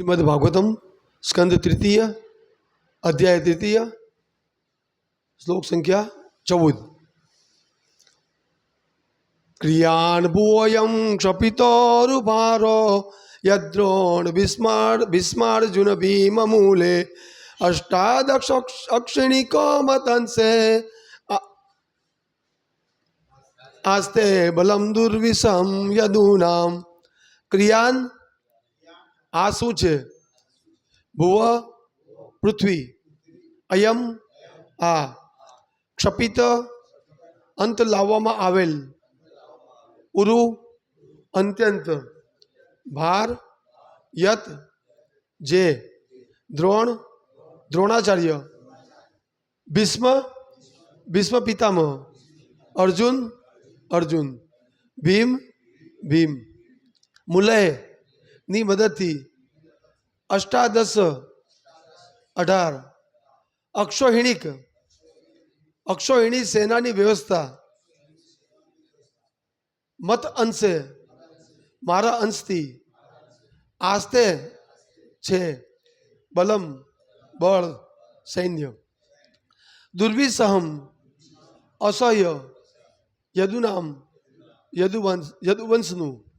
श्रीमद्भागवतम, स्कंद तृतीय, अध्याय तृतीय, श्लोक संख्या चौदह। क्रियान भूयम क्षपितोरुभारो, यद्रोण भीस्मार भीस्मार्जुन भीममूले अष्टादक्ष अक्षिणिको मतंसे आस्ते बलम दुर्विषम यदूनाम क्रियान આ શું છે? ભુવ પૃથ્વી. અયમ આ. ક્ષપિત અંત લાવવામાં આવેલ. ઉરુ અત્યંત. ભાર યત જે દ્રોણ, દ્રોણાચાર્ય. ભીષ્મ ભીષ્મ પિતામહ. અર્જુન અર્જુન. ભીમ ભીમ. મુલય ની મદદથી અષ્ટાદશ અઢાર. અક્ષોહિણીક. અક્ષોહિણી સેનાની વ્યવસ્થા. મત અંશે. મારા અંશથી. આસ્તે છે. બલમ, બળ, સૈન્ય. દુર્વિસહમ. અસહ્ય. યદુનામ. યદુવંશ, યદુવંશનું.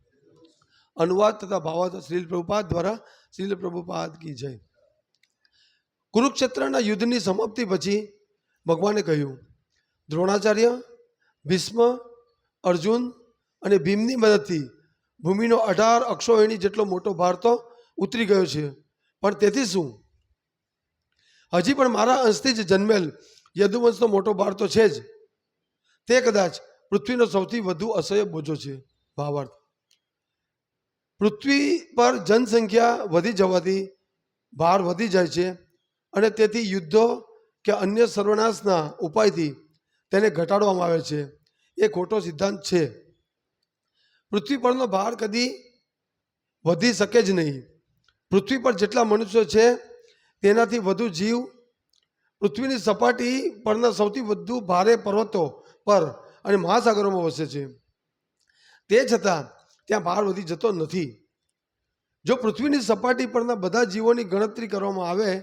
અનુવાદ તથા ભાવાર્થ શ્રીલ પ્રભુપાદ દ્વારા શ્રીલ પ્રભુપાદ કી જય. કુરુક્ષેત્રના યુદ્ધની સમાપ્તિ પછી ભગવાને કહ્યું, દ્રોણાચાર્ય, ભીષ્મ, અર્જુન અને ભીમની મદદથી ભૂમિનો અઢાર અક્ષોહિણી જેટલો મોટો ભાર તો ઉતરી ગયો છે. પણ તેથી શું? હજી પણ મારા અંશથી જ જન્મેલ યદુવંશનો મોટો ભાર તો છે જ. તે કદાચ પૃથ્વીનો સૌથી વધુ અસહ્ય બોજો છે. ભાવાર્થ. પૃથ્વી પર જનસંખ્યા વધી જવાથી ભાર વધી જાય છે અને તેથી યુદ્ધો કે અન્ય સર્વનાશના ઉપાયથી તેને ઘટાડવામાં આવે છે. એ ખોટો સિદ્ધાંત છે. પૃથ્વી પરનો ભાર કદી વધી શકે જ નહીં. પૃથ્વી પર જેટલા મનુષ્યો છે તેનાથી વધુ જીવ પૃથ્વીની સપાટી પરના સૌથી વધુ ભારે પર્વતો પર અને મહાસાગરોમાં વસે છે. તે છતાં ત્યાં ભાર વધી જતો નથી. જો પૃથ્વીની સપાટી પરના બધા જીવોની ગણતરી કરવામાં આવે,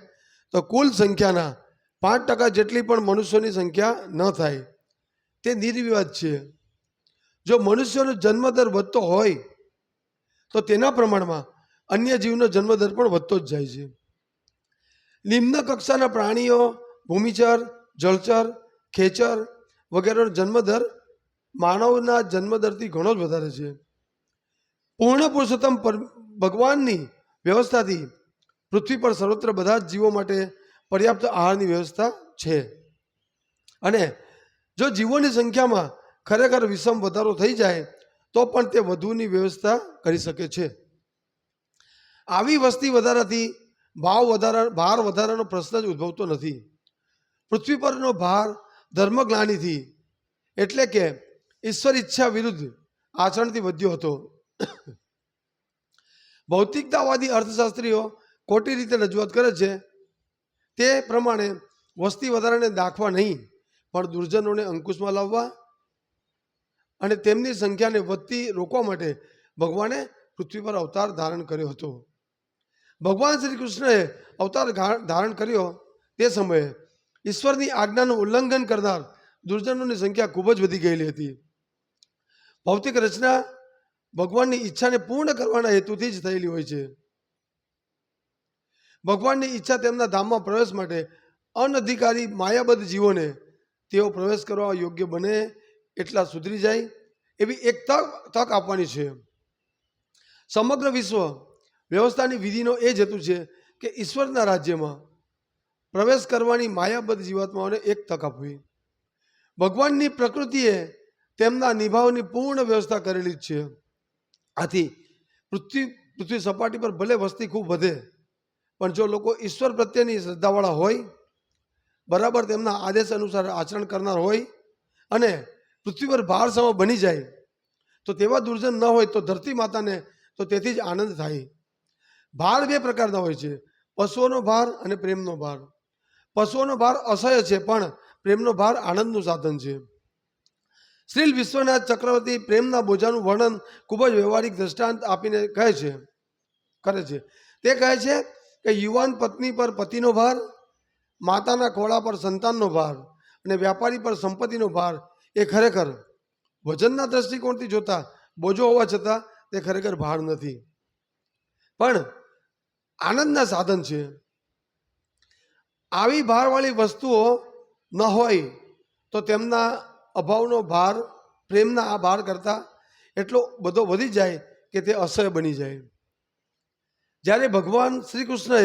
તો કુલ સંખ્યાના પાંચ ટકા જેટલી પણ મનુષ્યોની સંખ્યા ન થાય. તે નિર્વિવાદ છે. જો મનુષ્યનો જન્મદર વધતો હોય, તો તેના પ્રમાણમાં અન્ય જીવનો જન્મદર પણ વધતો જ જાય છે. નિમ્ન કક્ષાના પ્રાણીઓ, ભૂમિચર, જળચર, ખેચર વગેરેનો જન્મદર માનવના જન્મદરથી ઘણો જ વધારે છે. પૂર્ણ પુરુષોત્તમ પર ભગવાનની વ્યવસ્થાથી પૃથ્વી પર સર્વત્ર બધા જ જીવો માટે પર્યાપ્ત આહારની વ્યવસ્થા છે. અને જો જીવોની સંખ્યામાં ખરેખર વિષમ વધારો થઈ જાય, તો પણ તે વધુની વ્યવસ્થા કરી શકે છે. આવી વસ્તી વધારાથી ભાવ વધારા, ભાર વધારાનો પ્રશ્ન જ ઉદ્ભવતો નથી. પૃથ્વી પરનો ભાર ધર્મગ્લાનીથી એટલે કે ઈશ્વર ઈચ્છા વિરુદ્ધ આચરણથી વધ્યો હતો. ભૌતિકતાવાદી અર્થશાસ્ત્રીઓ ખોટી રીતે રજૂઆત કરે છે. તે પ્રમાણે વસ્તી વધારાને દાખવા નહીં, પણ દુર્જનોને અંકુશમાં લાવવા અને તેમની સંખ્યાને વધતી રોકવા માટે ભગવાને પૃથ્વી પર અવતાર ધારણ કર્યો હતો. ભગવાન શ્રી કૃષ્ણએ અવતાર ધારણ કર્યો તે સમયે ઈશ્વરની આજ્ઞાનું ઉલ્લંઘન કરનાર દુર્જનોની સંખ્યા ખૂબ જ વધી ગયેલી હતી. ભૌતિક રચના ભગવાનની ઈચ્છાને પૂર્ણ કરવાના હેતુથી જ થયેલી હોય છે. ભગવાનની ઈચ્છા તેમના ધામમાં પ્રવેશ માટે અનધિકારી માયાબદ્ધ જીવોને તેઓ પ્રવેશ કરવા યોગ્ય બને એટલા સુધરી જાય એવી એક તક તક આપવાની છે. સમગ્ર વિશ્વ વ્યવસ્થાની વિધિનો એ જ હેતુ છે કે ઈશ્વરના રાજ્યમાં પ્રવેશ કરવાની માયાબદ્ધ જીવાત્માઓને એક તક આપવી. ભગવાનની પ્રકૃતિએ તેમના નિભાવની પૂર્ણ વ્યવસ્થા કરેલી જ છે. આથી પૃથ્વી પૃથ્વી સપાટી પર ભલે વસ્તી ખૂબ વધે, પણ જો લોકો ઈશ્વર પ્રત્યેની શ્રદ્ધાવાળા હોય, બરાબર તેમના આદેશ અનુસાર આચરણ કરનાર હોય અને પૃથ્વી પર ભાર સમા બની જાય, તો તેવા દુર્જન ન હોય તો ધરતી માતાને તો તેથી જ આનંદ થાય. ભાર બે પ્રકારના હોય છે, પશુઓનો ભાર અને પ્રેમનો ભાર. પશુઓનો ભાર અસહ્ય છે, પણ પ્રેમનો ભાર આનંદનું સાધન છે. શ્રીલ વિશ્વનાથ ચક્રવર્તી પ્રેમના બોજાનું વર્ણન ખૂબ જ વ્યવહારિક દ્રષ્ટાંત આપીને કહે છે, કરે છે. તે કહે છે કે યુવાન પત્ની પર પતિનો ભાર, માતાના ખોળા પર સંતાનનો ભાર અને વ્યાપારી પર સંપત્તિનો ભાર એ ખરેખર વજનના દ્રષ્ટિકોણથી જોતા બોજો હોવા છતાં તે ખરેખર ભાર નથી. પણ આનંદના સાધન છે. આવી ભારવાળી વસ્તુઓ ન હોય તો તેમના અભાવનો ભાર, પ્રેમના આ ભાર કરતાં એટલો બધો વધી જાય કે તે અસહ્ય બની જાય. જ્યારે ભગવાન શ્રી કૃષ્ણએ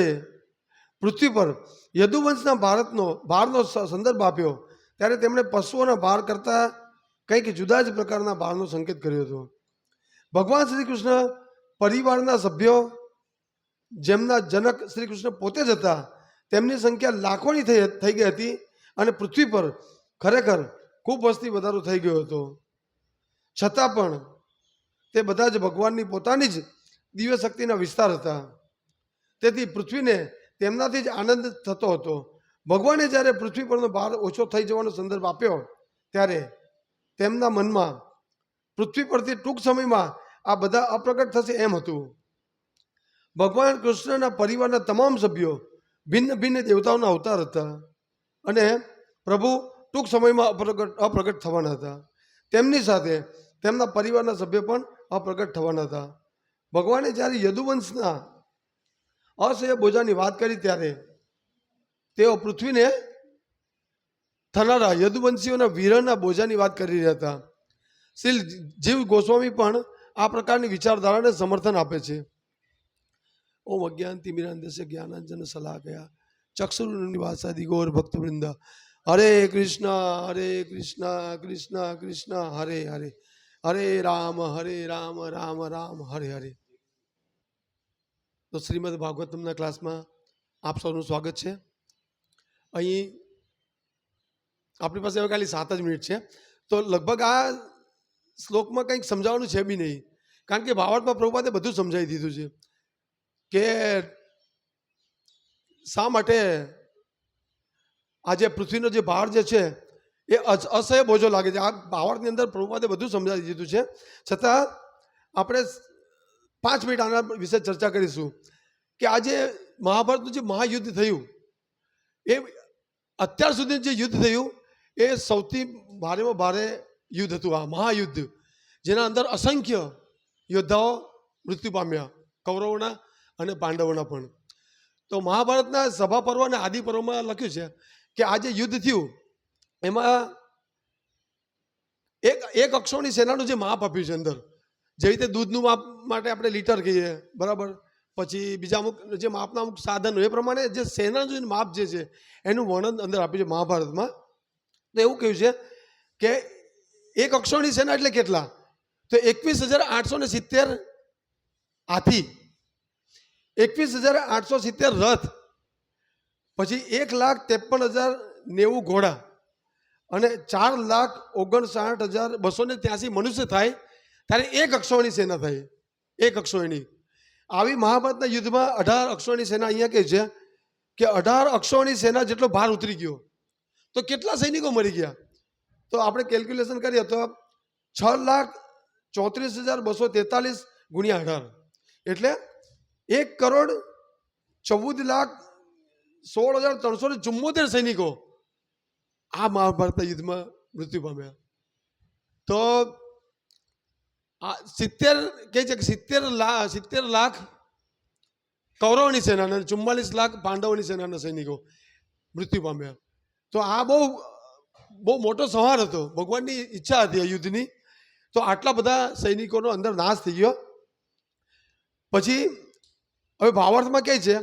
પૃથ્વી પર યદુવંશના ભારતનો, ભારનો સંદર્ભ આપ્યો, ત્યારે તેમણે પશુઓના ભાર કરતાં કંઈક જુદા જ પ્રકારના ભારનો સંકેત કર્યો હતો. ભગવાન શ્રી કૃષ્ણ પરિવારના સભ્યો, જેમના જનક શ્રી કૃષ્ણ પોતે જ હતા, તેમની સંખ્યા લાખોની થઈ થઈ ગઈ હતી અને પૃથ્વી પર ખરેખર ખૂબ વસ્તી વધારો થઈ ગયો હતો. છતાં પણ તે બધા જ ભગવાનની પોતાની જ દિવ્ય શક્તિના વિસ્તાર હતા. તેથી પૃથ્વીને તેમનાથી જ આનંદ થતો હતો. ભગવાને જ્યારે પૃથ્વી પરનો ભાર ઓછો થઈ જવાનો સંદર્ભ આપ્યો, ત્યારે તેમના મનમાં પૃથ્વી પરથી ટૂંક સમયમાં આ બધા અપ્રગટ થશે એમ હતું. ભગવાન કૃષ્ણના પરિવારના તમામ સભ્યો ભિન્ન ભિન્ન દેવતાઓના અવતાર હતા અને પ્રભુ ટૂંક સમયમાં અપ્રગટ અપ્રગટ થવાના હતા. તેમની સાથે તેમના પરિવારના સભ્ય પણ અપ્રગટ થવાના હતા. ભગવાને જ્યારે યદુવંશના અસહ્ય બોજાની વાત કરી ત્યારે તેઓ પૃથ્વીને થનારા યદુવંશીઓના વિરહના બોજાની વાત કરી રહ્યા હતા. શ્રી જીવ ગોસ્વામી પણ આ પ્રકારની વિચારધારાને સમર્થન આપે છે. ઓમ અજ્ઞાન તિમિરાંદસ્ય જ્ઞાનાંજન સલાહ ગયા ચક્ષુરની નિવાસાદિ ગૌર ભક્તવૃંદ. હરે કૃષ્ણ હરે કૃષ્ણ કૃષ્ણ કૃષ્ણ હરે હરે હરે રામ હરે રામ રામ રામ હરે હરે તો શ્રીમદ ભાગવતમના ક્લાસમાં આપ સૌનું સ્વાગત છે અહીં આપણી પાસે હવે ખાલી સાત જ મિનિટ છે તો લગભગ આ શ્લોકમાં કંઈક સમજાવવાનું છે બી નહીં કારણ કે ભાવાર્થમાં પ્રભુપાદે બધું સમજાવી દીધું છે કે શા માટે આ જે પૃથ્વીનો જે ભાર જે છે, એ અસ- અસહ્ય બોજો લાગે છે. આ ભાવાર્થની અંદર પ્રભુપાદે બધું સમજાવી દીધું છે. છતાં આપણે પાંચ મિનિટ આના વિશે ચર્ચા કરીશું કે આજે મહાભારતનું જે મહાયુદ્ધ થયું, એ અત્યાર સુધી જે યુદ્ધ થયું, એ સૌથી ભારેમાં ભારે યુદ્ધ હતું. આ મહાયુદ્ધ જેના અંદર અસંખ્ય યોદ્ધાઓ મૃત્યુ પામ્યા, કૌરવોના અને પાંડવોના પણ. તો મહાભારતના સભા પર્વ અને આદિ પર્વમાં લખ્યું છે કે આ જે યુદ્ધ થયું, એમાં એક એક અક્ષોની સેનાનું જે માપ આપ્યું છે અંદર જેવી રીતે દૂધનું માપ માટે આપણે લીટર કહીએ, બરાબર? પછી બીજા અમુક જે માપના અમુક સાધનો, એ પ્રમાણે જે સેનાનું જે માપ જે છે, એનું વર્ણન અંદર આપ્યું છે મહાભારતમાં. તો એવું કહ્યું છે કે એક અક્ષોની સેના એટલે કેટલા? તો એકવીસ હજાર આઠસો ને સિત્તેર હાથી, એકવીસ હજાર આઠસો સિત્તેર રથ પછી એક લાખ ત્રેપન હજાર નેવું ઘોડા અને ચાર લાખ ઓગણસાઠ હજાર બસો ને ત્યાસી મનુષ્ય થાય, ત્યારે એક અક્ષોણી સેના થાય. એક અક્ષોણી આવી મહાભારતના યુદ્ધમાં અઢાર અક્ષોણી સેના અહીંયા કહે છે, કે અઢાર અક્ષોણી સેના જેટલો ભાર ઉતરી ગયો. તો કેટલા સૈનિકો મરી ગયા? તો આપણે કેલ્ક્યુલેશન કરીએ તો છ લાખ ચોત્રીસ હજાર બસો તેતાલીસ ગુણ્યા અઢાર. એટલે એક કરોડ ચૌદ લાખ સોળ હજાર ત્રણસો ને ચુમ્મોતેર સૈનિકો આ મહાભારતના યુદ્ધમાં મૃત્યુ પામ્યા. તો આ સિત્તેર, કહે છે કે સિત્તેર લાખ સિત્તેર લાખ કૌરવની સેનાના અને ચુમ્માલીસ લાખ પાંડવોની સેનાના સૈનિકો મૃત્યુ પામ્યા. તો આ બહુ બહુ મોટો સંહાર હતો. ભગવાનની ઈચ્છા હતી આ યુદ્ધની. તો આટલા બધા સૈનિકોનો અંદર નાશ થઈ ગયો. પછી હવે ભાવાર્થમાં કહે છે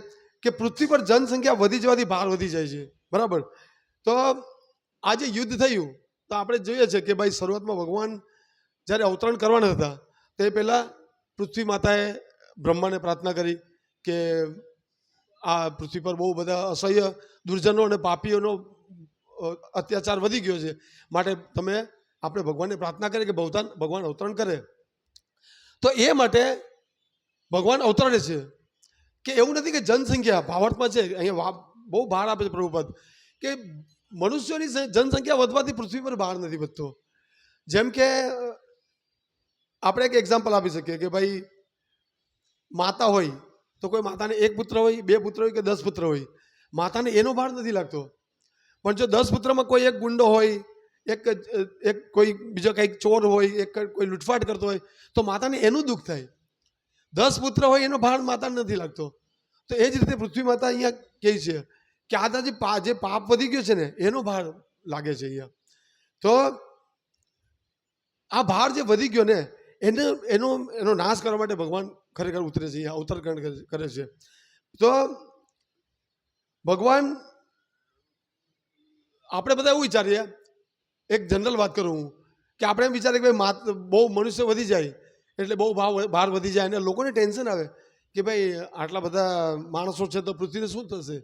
કે પૃથ્વી પર જનસંખ્યા વધી જવાથી ભાર વધી જાય છે. બરાબર? તો આ જે યુદ્ધ થયું, તો આપણે જોઈએ છે કે ભાઈ શરૂઆતમાં ભગવાન જ્યારે અવતરણ કરવાના હતા, તે પહેલાં પૃથ્વી માતાએ બ્રહ્માને પ્રાર્થના કરી કે આ પૃથ્વી પર બહુ બધા અસહ્ય દુર્જનો અને પાપીઓનો અત્યાચાર વધી ગયો છે. માટે તમે, આપણે ભગવાનને પ્રાર્થના કરીએ કે ભગવાન ભગવાન અવતરણ કરે. તો એ માટે ભગવાન અવતરણે છે. કે એવું નથી કે જનસંખ્યા ભારતમાં છે, અહીંયા બહુ ભાર આપે છે પ્રભુપદ, કે મનુષ્યોની જનસંખ્યા વધવાથી પૃથ્વી પર ભાર નથી વધતો. જેમ કે આપણે એક એક્ઝામ્પલ આપી શકીએ કે ભાઈ, માતા હોય, તો કોઈ માતાને એક પુત્ર હોય, બે પુત્ર હોય કે દસ પુત્ર હોય, માતાને એનો ભાર નથી લાગતો. પણ જો દસ પુત્રમાં કોઈ એક ગુંડો હોય, એક એક કોઈ બીજો કંઈક ચોર હોય, એક કોઈ લૂંટફાટ કરતો હોય, તો માતાને એનું દુઃખ થાય. દસ પુત્ર હોય એનો ભાર માતા નથી લાગતો. તો એ જ રીતે પૃથ્વી માતા અહીંયા કહે છે કે આ જે પા, જે પાપ વધી ગયો છે ને, એનો ભાર લાગે છે અહીંયા. તો આ ભાર જે વધી ગયો ને, એને, એનો એનો નાશ કરવા માટે ભગવાન ખરેખર ઉતરે છે, અહીંયા અવતર કરે છે. તો ભગવાન, આપણે બધા એવું વિચારીએ, એક જનરલ વાત કરું હું, કે આપણે એમ વિચારીએ કે ભાઈ બહુ મનુષ્ય વધી જાય એટલે બહુ ભાવ ભાર વધી જાય અને લોકોને ટેન્શન આવે કે ભાઈ, આટલા બધા માણસો છે તો પૃથ્વીને શું થશે?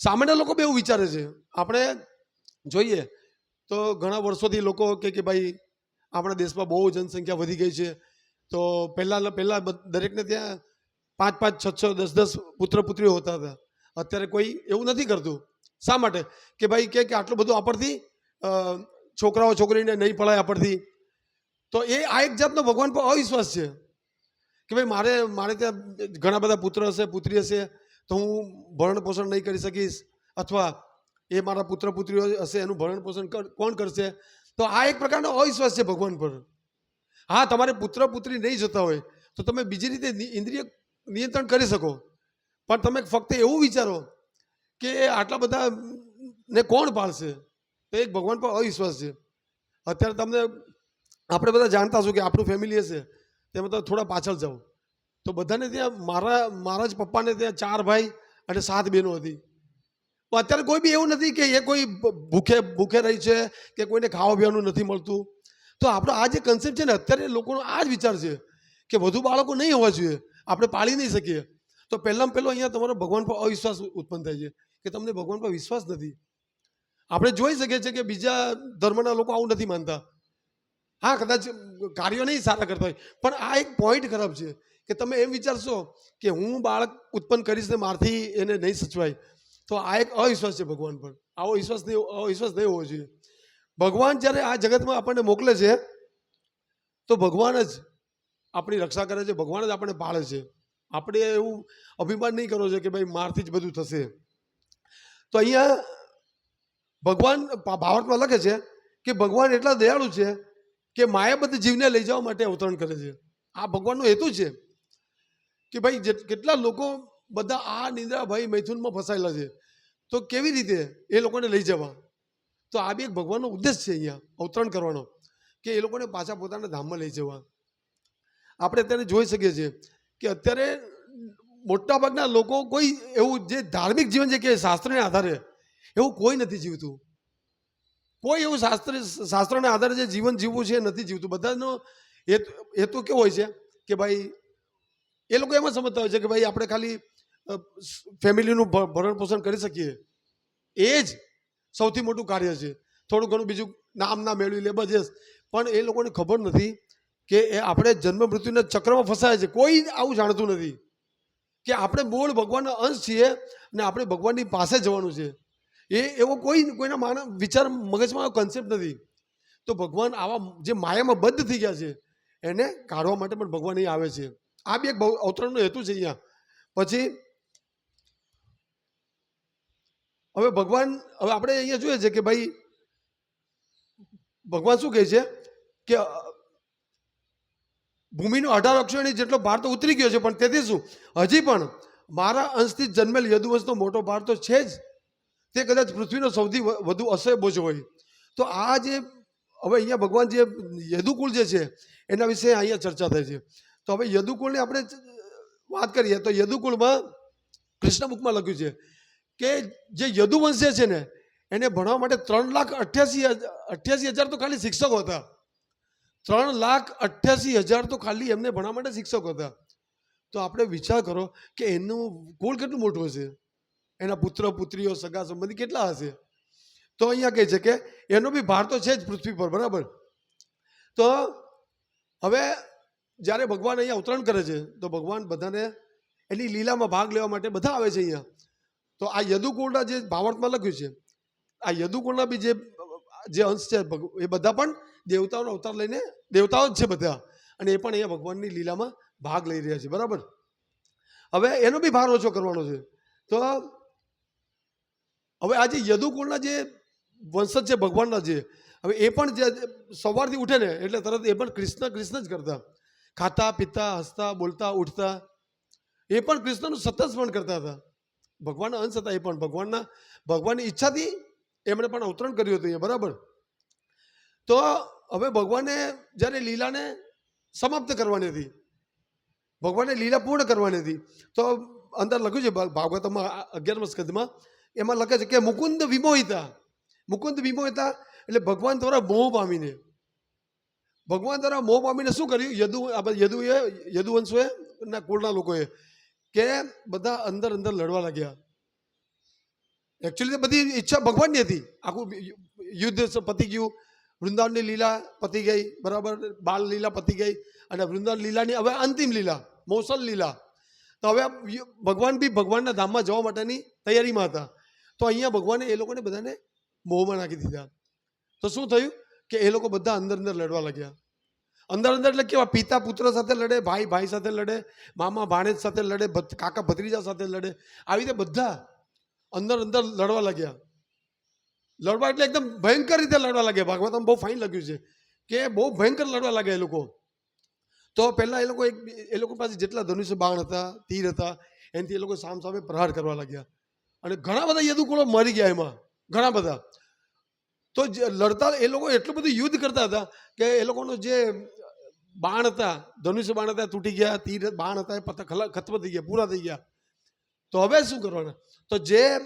સામાન્ય લોકો બી એવું વિચારે છે. આપણે જોઈએ તો ઘણા વર્ષોથી લોકો કે કે ભાઈ, આપણા દેશમાં બહુ જનસંખ્યા વધી ગઈ છે. તો પહેલાં પહેલાં દરેકને ત્યાં પાંચ પાંચ, છ છ, દસ દસ પુત્ર પુત્રીઓ હોતા હતા. અત્યારે કોઈ એવું નથી કરતું. શા માટે? કે ભાઈ કે આટલું બધું આપણથી છોકરાઓ છોકરીને નહીં પડાય આપણથી તો એ આ એક જાતનો ભગવાન પર અવિશ્વાસ છે કે ભાઈ મારે મારે ત્યાં ઘણા બધા પુત્ર હશે, પુત્રી હશે, તો હું ભરણ પોષણ નહીં કરી શકીશ અથવા એ મારા પુત્ર, પુત્રીઓ હશે, એનું ભરણ પોષણ કોણ કરશે? તો આ એક પ્રકારનો અવિશ્વાસ છે ભગવાન પર. હા, તમારે પુત્ર, પુત્રી નહીં જતા હોય તો તમે બીજી રીતે ઇન્દ્રિય નિયંત્રણ કરી શકો. પણ તમે ફક્ત એવું વિચારો કે આટલા બધા ને કોણ પાળશે તો એક ભગવાન પર અવિશ્વાસ છે. અત્યારે તમને આપણે બધા જાણતા છું કે આપણું ફેમિલી હશે તેમાં તો થોડા પાછળ જાઓ. તો બધાને ત્યાં મારા મારા જ પપ્પાને ત્યાં ચાર ભાઈ અને સાત બહેનો હતી. પણ અત્યારે કોઈ બી એવું નથી કે એ કોઈ ભૂખે ભૂખે રહી છે કે કોઈને ખાવા પીવાનું નથી મળતું. તો આપણો આ જે કન્સેપ્ટ છે ને, અત્યારે લોકોનો આ જ વિચાર છે કે વધુ બાળકો નહીં હોવા જોઈએ. આપણે પાળી નહીં શકીએ. તો પહેલાં પહેલો અહીંયા તમારો ભગવાન પર અવિશ્વાસ ઉત્પન્ન થાય છે કે તમને ભગવાન પર વિશ્વાસ નથી. આપણે જોઈ શકીએ છીએ કે બીજા ધર્મના લોકો આવું નથી માનતા. હા, કદાચ કાર્યો નહીં સારા કરતા હોય. પણ આ એક પોઈન્ટ ખરાબ છે કે તમે એમ વિચારશો કે હું બાળક ઉત્પન્ન કરીશ ને મારથી એને નહીં સચવાય, તો આ એક અવિશ્વાસ છે ભગવાન પર. આવો વિશ્વાસ નહીં, અવિશ્વાસ નહીં હોવો જોઈએ. ભગવાન જ્યારે આ જગતમાં આપણને મોકલે છે, તો ભગવાન જ આપણી રક્ષા કરે છે, ભગવાન જ આપણને પાળે છે. આપણે એવું અભિમાન નહીં કરવો છે કે ભાઈ મારથી જ બધું થશે. તો અહીંયા ભગવાન ભાવાર્થમાં લખે છે કે ભગવાન એટલા દયાળુ છે કે માયાબદ્ધ જીવને લઈ જવા માટે અવતરણ કરે છે. આ ભગવાનનો હેતુ છે કે ભાઈ કેટલા લોકો બધા આ નિંદ્રાભાઈ મૈથુનમાં ફસાયેલા છે. તો કેવી રીતે એ લોકોને લઈ જવા? તો આ બી એક ભગવાનનો ઉદ્દેશ છે અહીંયા અવતરણ કરવાનો કે એ લોકોને પાછા પોતાના ધામમાં લઈ જવા. આપણે અત્યારે જોઈ શકીએ છીએ કે અત્યારે મોટાભાગના લોકો કોઈ એવું જે ધાર્મિક જીવન છે કે શાસ્ત્રને આધારે એવું કોઈ નથી જીવતું. કોઈ એવું શાસ્ત્ર, શાસ્ત્રના આધારે જે જીવન જીવવું છે, નથી જીવતું. બધાનો હેતુ કેવો હોય છે કે ભાઈ, એ લોકો એમાં સમજતા હોય છે કે ભાઈ આપણે ખાલી ફેમિલીનું ભરણ પોષણ કરી શકીએ. એ જ સૌથી મોટું કાર્ય છે. થોડું ઘણું બીજું નામ ના મેળવી લે, બસ પણ એ લોકોને ખબર નથી કે એ આપણે જન્મ મૃત્યુના ચક્રમાં ફસાયા છે. કોઈ આવું જાણતું નથી કે આપણે મૂળ ભગવાનના અંશ છીએ અને આપણે ભગવાનની પાસે જવાનું છે. એ એવો કોઈ કોઈના માણસ વિચાર મગજમાં કન્સેપ્ટ નથી. તો ભગવાન આવા જે માયામાં બદ્ધ થઈ ગયા છે, એને કાઢવા માટે પણ ભગવાન અહીં આવે છે. આ બી એક અવતરણનો હેતુ છે અહીંયા. પછી, હવે ભગવાન, હવે આપણે અહીંયા જોઈએ છે કે ભાઈ, ભગવાન શું કહે છે કે ભૂમિનો અઢાર અક્ષરણી જેટલો ભાર તો ઉતરી ગયો છે, પણ તેથી શું? હજી પણ મારા અંશથી જન્મેલ યદુવંશનો મોટો ભાર તો છે જ. તે કદાચ પૃથ્વીનો સૌથી વધુ અસહ્ય બોજ હોય. તો આ જે, હવે અહીંયા ભગવાન જે યદુકુળ જે છે, એના વિશે અહીંયા ચર્ચા થાય છે. તો હવે યદુકુળની આપણે વાત કરીએ, તો યદુકુળમાં કૃષ્ણ બુકમાં લખ્યું છે કે જે યદુવંશ છે ને, એને ભણવા માટે ત્રણ લાખ અઠ્યાસી અઠ્યાસી હજાર તો ખાલી શિક્ષકો હતા. ત્રણ લાખ અઠ્યાસી હજાર તો ખાલી એમને ભણવા માટે શિક્ષકો હતા. તો આપણે વિચાર કરો કે એનું કુળ કેટલું મોટું હશે? એના પુત્ર, પુત્રીઓ, સગા સંબંધી કેટલા હશે? તો અહીંયા કહે છે કે એનો બી ભાર તો છે જ પૃથ્વી પર, બરાબર? તો હવે જ્યારે ભગવાન અહીંયા ઉત્તરાયણ કરે છે, તો ભગવાન બધાને એની લીલામાં ભાગ લેવા માટે બધા આવે છે અહીંયા. તો આ યદુકુળના જે ભાવાર્થમાં લખ્યું છે, આ યદુકુળના બી જે જે અંશ છે એ બધા પણ દેવતાઓનો અવતાર લઈને દેવતાઓ જ છે બધા. અને એ પણ અહીંયા ભગવાનની લીલામાં ભાગ લઈ રહ્યા છે, બરાબર? હવે એનો બી ભાર ઓછો કરવાનો છે. તો હવે આજે યદુકુળના જે વંશજ છે, ભગવાનના જે, હવે એ પણ જે સવારથી ઉઠે ને, એટલે તરત એ પણ કૃષ્ણ કૃષ્ણ જ કરતા. ખાતા, પીતા, હસતા, બોલતા, ઉઠતા. એ પણ કૃષ્ણનું સતત સ્મરણ કરતા હતા. ભગવાનના અંશ હતા એ પણ. ભગવાનના, ભગવાનની ઈચ્છાથી એમણે પણ અવતરણ કર્યું હતું એ બરાબર? તો હવે ભગવાને જ્યારે લીલાને સમાપ્ત કરવાની હતી, ભગવાને લીલા પૂર્ણ કરવાની હતી, તો અંદર લખ્યું છે ભાગવતમાં અગિયારમાં સ્કંદમાં એમાં લખે છે કે મુકુંદ વિમોહિતા. મુકુંદ વિમોહિતા એટલે ભગવાન દ્વારા મોહ પામીને. ભગવાન દ્વારા મોહ પામીને શું કર્યું? યદુ યદુએ, યદુવંશોએ ના કુળના લોકોએ કે બધા અંદર અંદર લડવા લાગ્યા. એકચ્યુઅલી બધી ઈચ્છા ભગવાનની હતી. આખું યુદ્ધ પતી ગયું. વૃંદાવનની લીલા પતી ગઈ, બરાબર? બાલ લીલા પતી ગઈ અને વૃંદાવન લીલાની હવે અંતિમ લીલા, મોસલ લીલા. તો હવે ભગવાન બી ભગવાનના ધામમાં જવા માટેની તૈયારીમાં હતા. તો અહીંયા ભગવાને એ લોકોને બધાને મોહમાં નાખી દીધા. તો શું થયું? કે એ લોકો બધા અંદર અંદર લડવા લાગ્યા. અંદર અંદર એટલે કેવા? પિતા પુત્ર સાથે લડે, ભાઈ ભાઈ સાથે લડે, મામા ભાણેજ સાથે લડે, ભત- કાકા ભત્રીજા સાથે લડે. આવી રીતે બધા અંદર અંદર લડવા લાગ્યા. લડવા એટલે એકદમ ભયંકર રીતે લડવા લાગ્યા. ભાગવતમાં બહુ ફાઇન લખ્યું છે કે બહુ ભયંકર લડવા લાગ્યા એ લોકો. તો પહેલાં એ લોકો એક એ લોકો પાસે જેટલા ધનુષ્ય બાણ હતા, તીર હતા, એનાથી એ લોકો સામ સામે પ્રહાર કરવા લાગ્યા. અને ઘણા બધા યદુકુળો મરી ગયા એમાં. ઘણા બધા. તો લડતા એ લોકો એટલું બધું યુદ્ધ કરતા હતા કે એ લોકોનો જે બાણ હતા, ધનુષ્ય બાણ હતા તૂટી ગયા, તીર બાણ હતા એ ખલા ખતમ થઈ ગયા, પૂરા થઈ ગયા. તો હવે શું કરવાના? તો જે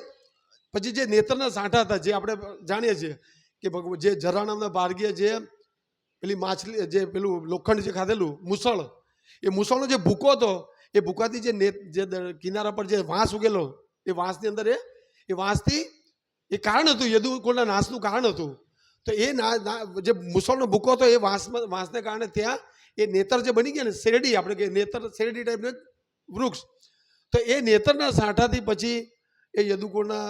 પછી જે નેત્રના સાંઠા હતા, જે આપણે જાણીએ છીએ કે ભગવાન જે જરા નામના જે પેલી માછલી જે પેલું લોખંડ જે ખાધેલું મુસળ, એ મુસળનો જે ભૂકો હતો, એ ભૂકાથી જે નેત જે કિનારા પર જે વાંસ ઉગેલો એ વાંસની અંદર એ એ વાંસથી એ કારણ હતું યદુકુળના નાશનું કારણ હતું. તો એ ના જે મુસળનો ભૂકો હતો એ વાંસમાં, વાંસને કારણે ત્યાં એ નેતર જે બની ગયા ને, શેરડી આપણે કે નેતર, શેરડી ટાઈપનું વૃક્ષ. તો એ નેતરના સાંઠાથી પછી એ યદુકુળના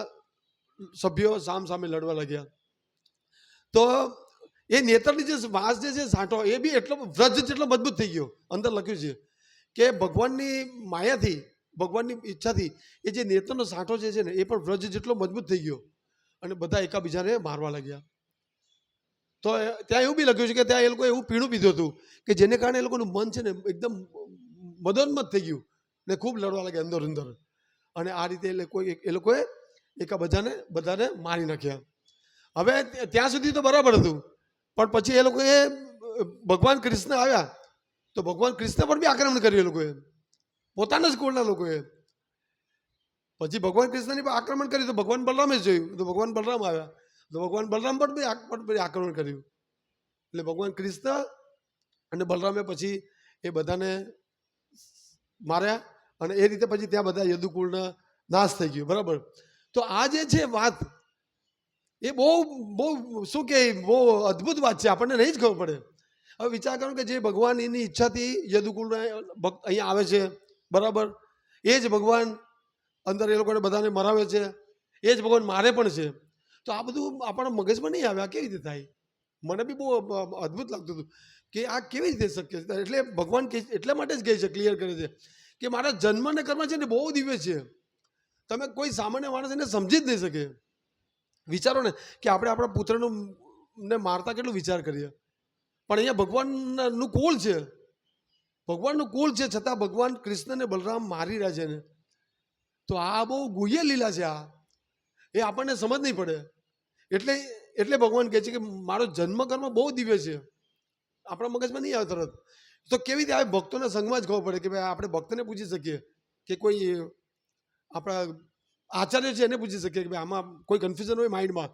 સભ્યો સામ સામે લડવા લાગ્યા. તો એ નેતરની જે વાંસ જે છે, સાંઠો, એ બી એટલો વ્રજ જેટલો મજબૂત થઈ ગયો. અંદર લખ્યું છે કે ભગવાનની માયાથી ભગવાનની ઈચ્છાથી એ જે નેતરનો સાંઠો જે છે ને, એ પણ વ્રજ જેટલો મજબૂત થઈ ગયો અને બધા એકાબીજાને મારવા લાગ્યા. તો ત્યાં એવું બી લખ્યું છે કે ત્યાં એ લોકો એવું પીણું પીધું હતું કે જેને કારણે એ લોકોનું મન છે ને, એકદમ મદનમત થઈ ગયું ને ખૂબ લડવા લાગ્યા અંદર અંદર. અને આ રીતે એ લોકો એ લોકોએ એકાબીજાને બધાને મારી નાખ્યા. હવે ત્યાં સુધી તો બરાબર હતું, પણ પછી એ લોકોએ ભગવાન કૃષ્ણ આવ્યા તો ભગવાન કૃષ્ણ પર બી આક્રમણ કર્યું એ લોકોએ. પોતાના જ કુળના લોકોએ. પછી ભગવાન કૃષ્ણની પર આક્રમણ કર્યું તો ભગવાન બલરામે જ જોયું. તો ભગવાન બલરામ આવ્યા. તો ભગવાન બલરામ પર બી આક્રમણ કર્યું. એટલે ભગવાન કૃષ્ણ અને બલરામે પછી એ બધાને માર્યા અને એ રીતે પછી ત્યાં બધા યદુકુળના નાશ થઈ ગયો. બરાબર? તો આ જે છે વાત, એ બહુ બહુ શું કે, બહુ અદ્ભુત વાત છે. આપણને નહીં જ ખબર પડે. હવે વિચાર કરો કે જે ભગવાન એની ઈચ્છાથી યદુકુળના અહીંયા આવે છે બરાબર? એ જ ભગવાન અંદર એ લોકોને બધાને મરાવે છે. એ જ ભગવાન મારે પણ છે. તો આ બધું આપણા મગજમાં નહીં આવે. આ કેવી રીતે થાય? મને બી બહુ અદ્ભુત લાગતું હતું કે આ કેવી રીતે શક્ય છે? એટલે ભગવાન કહે એટલા માટે જ કહે છે ક્લિયર કરે છે કે મારા જન્મ ને કર્મ છે ને બહુ દિવ્ય છે. તમે કોઈ સામાન્ય માણસ એને સમજી જ નહીં શકે. વિચારો ને કે આપણે આપણા પુત્રનું ને મારતા કેટલું વિચાર કરીએ. પણ અહીંયા ભગવાનનું કોલ છે. ભગવાનનું કુળ છે, છતાં ભગવાન કૃષ્ણને બલરામ મારી રહ્યા છે ને, તો આ બહુ ગુહ્ય લીલા છે આ. એ આપણને સમજ નહીં પડે. એટલે એટલે ભગવાન કહે છે કે મારો જન્મ કર્મ બહુ દિવ્ય છે. આપણા મગજમાં નહીં આવે તરત. તો કેવી રીતે આવે ભક્તોના સંગમાં જ ખબર પડે કે ભાઈ આપણે ભક્તને પૂછી શકીએ કે કોઈ આપણા આચાર્ય છે એને પૂછી શકીએ કે ભાઈ આમાં કોઈ કન્ફ્યુઝન હોય માઇન્ડમાં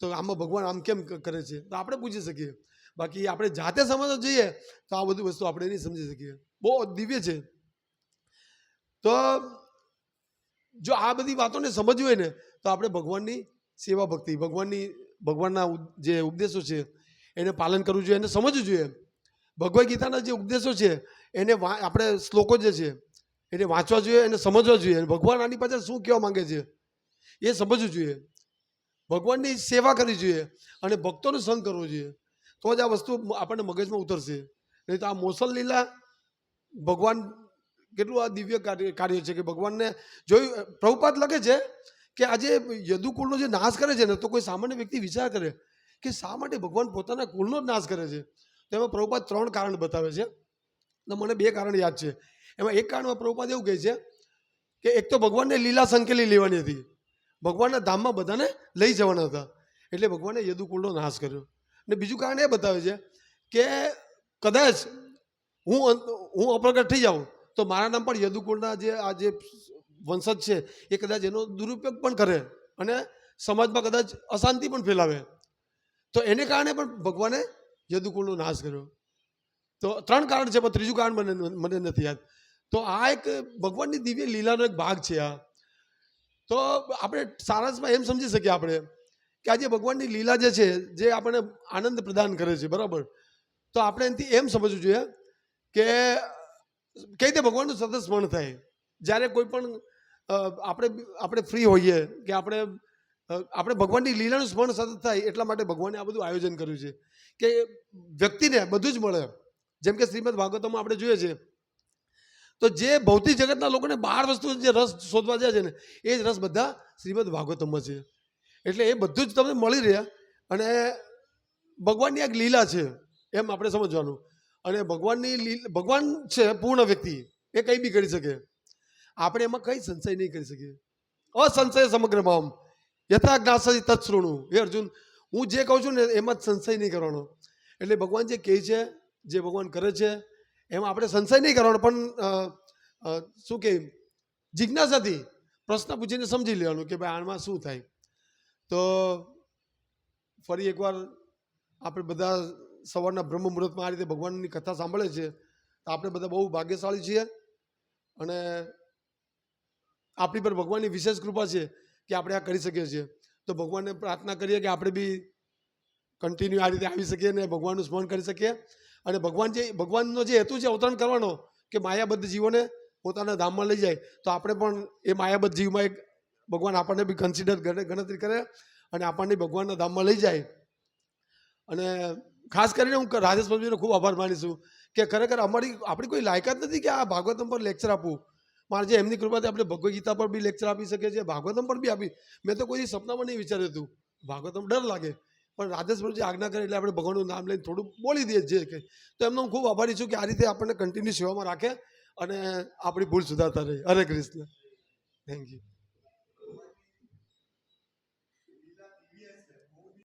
તો આમાં ભગવાન આમ કેમ કરે છે? તો આપણે પૂછી શકીએ. બાકી આપણે જાતે સમજવા જઈએ તો આ બધી વસ્તુ આપણે નહીં સમજી શકીએ. બહુ દિવ્ય છે. તો જો આ બધી વાતોને સમજવી હોય ને, તો આપણે ભગવાનની સેવા ભક્તિ, ભગવાનની, ભગવાનના જે ઉપદેશો છે, એને પાલન કરવું જોઈએ એને સમજવું જોઈએ. ભગવદ્ ગીતાના જે ઉપદેશો છે, એને આપણે શ્લોકો જે છે, એને વાંચવા જોઈએ એને સમજવા જોઈએ. અને ભગવાન આની પાછળ શું કહેવા માંગે છે, એ સમજવું જોઈએ. ભગવાનની સેવા કરવી જોઈએ અને ભક્તોનો સંગ કરવો જોઈએ. તો જ આ વસ્તુ આપણને મગજમાં ઉતરશે. નહીં તો આ મોસલ લીલા ભગવાન કેટલું આ દિવ્ય કાર્ય કાર્ય છે કે ભગવાનને જોયું પ્રભુપાદ લખે છે કે આજે યદુકુળનો જે નાશ કરે છે ને, તો કોઈ સામાન્ય વ્યક્તિ વિચાર કરે કે શા માટે ભગવાન પોતાના કુળનો જ નાશ કરે છે? તો એમાં પ્રભુપાદ ત્રણ કારણ બતાવે છે. ને મને બે કારણ યાદ છે. એમાં એક કારણમાં પ્રભુપાદ એવું કહે છે કે એક તો ભગવાનને લીલા સંકેલી લેવાની હતી. ભગવાનના ધામમાં બધાને લઈ જવાના હતા. એટલે ભગવાને યદુકુળનો નાશ કર્યો. અને બીજું કારણ એ બતાવે છે કે કદાચ હું હું અપ્રગટ થઈ જાઉં, તો મારા નામ પર યદુકુળના જે, આ જે વંશજ છે, એ કદાચ એનો દુરુપયોગ પણ કરે અને સમાજમાં કદાચ અશાંતિ પણ ફેલાવે. તો એને કારણે પણ ભગવાને યદુકુળનો નાશ કર્યો. તો ત્રણ કારણ છે, પણ ત્રીજું કારણ મને મને નથી યાદ. તો આ એક ભગવાનની દિવ્ય લીલાનો એક ભાગ છે આ. તો આપણે સારાંશમાં એમ સમજી શકીએ આપણે કે આજે ભગવાનની લીલા જે છે, જે આપણને આનંદ પ્રદાન કરે છે, બરાબર? તો આપણે એનાથી એમ સમજવું જોઈએ કે કઈ રીતે ભગવાનનું સતત સ્મરણ થાય. જ્યારે કોઈ પણ આપણે આપણે ફ્રી હોઈએ કે આપણે આપણે ભગવાનની લીલાનું સ્મરણ સતત થાય એટલા માટે ભગવાને આ બધું આયોજન કર્યું છે કે વ્યક્તિને બધું જ મળે. જેમ કે શ્રીમદ ભાગવતમાં આપણે જોઈએ છીએ તો જે ભૌતિક જગતના લોકોને બાર વસ્તુ જે રસ શોધવા જાય છે ને, એ જ રસ બધા શ્રીમદ ભાગવતમાં છે. એટલે એ બધું જ તમને મળી રહે અને ભગવાનની એક લીલા છે એમ આપણે સમજવાનું. અને ભગવાનની લીલ, ભગવાન છે પૂર્ણ વ્યક્તિ, એ કંઈ બી કરી શકે. આપણે એમાં કંઈ સંશય નહીં કરી શકીએ. અસંશય સમગ્ર મામ. યથા જ્ઞાસી તત્સૃણું. એ અર્જુન, હું જે કહું છું ને એમાં જ સંશય નહીં કરવાનો. એટલે ભગવાન જે કહે છે, જે ભગવાન કરે છે, એમાં આપણે સંશય નહીં કરવાનો, પણ શું કે જિજ્ઞાસાથી પ્રશ્ન પૂછીને સમજી લેવાનું કે ભાઈ આમાં શું થાય? તો ફરી એકવાર આપણે બધા સવારના બ્રહ્મ મુહૂર્તમાં આ રીતે ભગવાનની કથા સાંભળે છે, તો આપણે બધા બહુ ભાગ્યશાળી છીએ અને આપણી પર ભગવાનની વિશેષ કૃપા છે કે આપણે આ કરી શકીએ છીએ. તો ભગવાનને પ્રાર્થના કરીએ કે આપણે બી કન્ટિન્યુ આ રીતે આવી શકીએ અને ભગવાનનું સ્મરણ કરી શકીએ. અને ભગવાન જે, ભગવાનનો જે હેતુ છે અવતરણ કરવાનો, કે માયાબદ્ધ જીવોને પોતાના ધામમાં લઈ જાય, તો આપણે પણ એ માયાબદ્ધ જીવમાં એક ભગવાન આપણને બી કન્સિડર ગણતરી કરે અને આપણને ભગવાનના ધામમાં લઈ જાય. અને ખાસ કરીને હું રાજેશ પ્રભુજીનો ખૂબ આભાર માનીશું કે ખરેખર અમારી આપણી કોઈ લાયકાત નથી કે આ ભાગવતમ પર લેક્ચર આપવું. મારે જે એમની કૃપાથી આપણે ભગવદ્ ગીતા પર બી લેક્ચર આપી શકીએ છીએ, ભાગવતમ પર બી આપી. મેં તો કોઈ સપનામાં નહીં વિચાર્યું હતું. ભાગવતમ ડર લાગે. પણ રાજેશ પ્રભુજી આજ્ઞા કરે એટલે આપણે ભગવાનનું નામ લઈને થોડું બોલી દઈએ જે કે તો એમનો હું ખૂબ આભારી છું કે આ રીતે આપણને કન્ટિન્યુ સેવામાં રાખે અને આપણી ભૂલ સુધારતા રહે. હરે કૃષ્ણ. Thank you